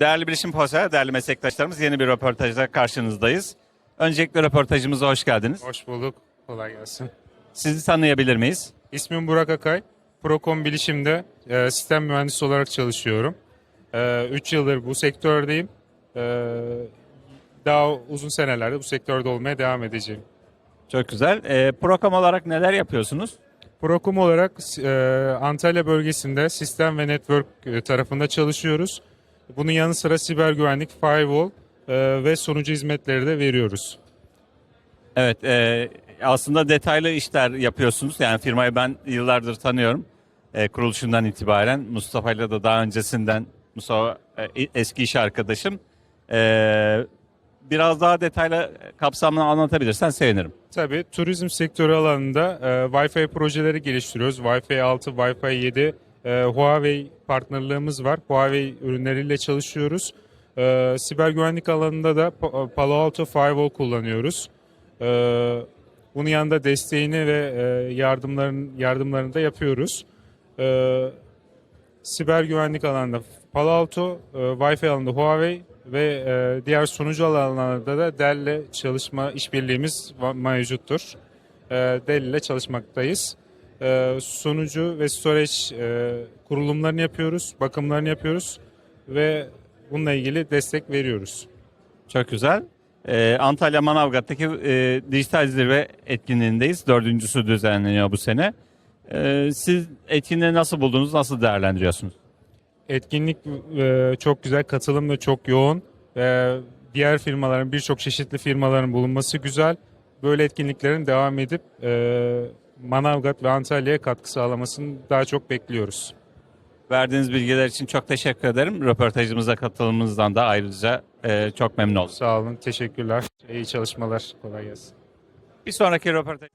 Değerli bilişim profesyonel, değerli meslektaşlarımız yeni bir röportajla karşınızdayız. Öncelikle röportajımıza hoş geldiniz. Hoş bulduk. Kolay gelsin. Sizi tanıyabilir miyiz? İsmim Burak Akay. Procom Bilişim'de e, sistem mühendisi olarak çalışıyorum. 3 yıldır bu sektördeyim. E, daha uzun senelerde bu sektörde olmaya devam edeceğim. Çok güzel. Ee, program olarak neler yapıyorsunuz? Procom olarak e, Antalya bölgesinde sistem ve network e, tarafında çalışıyoruz. Bunun yanı sıra siber güvenlik, firewall e, ve sunucu hizmetleri de veriyoruz. Evet, e, aslında detaylı işler yapıyorsunuz. Yani firmayı ben yıllardır tanıyorum. E, kuruluşundan itibaren. Mustafa ile de daha öncesinden Mustafa e, eski iş arkadaşım. E, biraz daha detaylı kapsamlı anlatabilirsen sevinirim. Tabii turizm sektörü alanında e, Wi-Fi projeleri geliştiriyoruz. Wi-Fi 6, Wi-Fi 7, e, Huawei partnerlığımız var. Huawei ürünleriyle çalışıyoruz. E, siber güvenlik alanında da Pa- Palo Alto Firewall kullanıyoruz. E, bunun yanında desteğini ve e, yardımların yardımlarını da yapıyoruz. E, siber güvenlik alanında Palo Alto, e, Wi-Fi alanında Huawei ve e, diğer sunucu alanlarda da Dell'le çalışma işbirliğimiz mevcuttur. E, Dell ile çalışmaktayız. E, sunucu ve storage kurulumlarını yapıyoruz, bakımlarını yapıyoruz ve bununla ilgili destek veriyoruz. Çok güzel. Ee, Antalya Manavgat'taki e, dijital zirve etkinliğindeyiz. Dördüncüsü düzenleniyor bu sene. Ee, siz etkinliği nasıl buldunuz, nasıl değerlendiriyorsunuz? Etkinlik e, çok güzel, katılım da çok yoğun. E, diğer firmaların, birçok çeşitli firmaların bulunması güzel. Böyle etkinliklerin devam edip e, Manavgat ve Antalya'ya katkı sağlamasını daha çok bekliyoruz. Verdiğiniz bilgiler için çok teşekkür ederim. Röportajımıza katılımınızdan da ayrıca e, çok memnun oldum. Sağ olun, teşekkürler. İyi çalışmalar, kolay gelsin. Bir sonraki röportaj...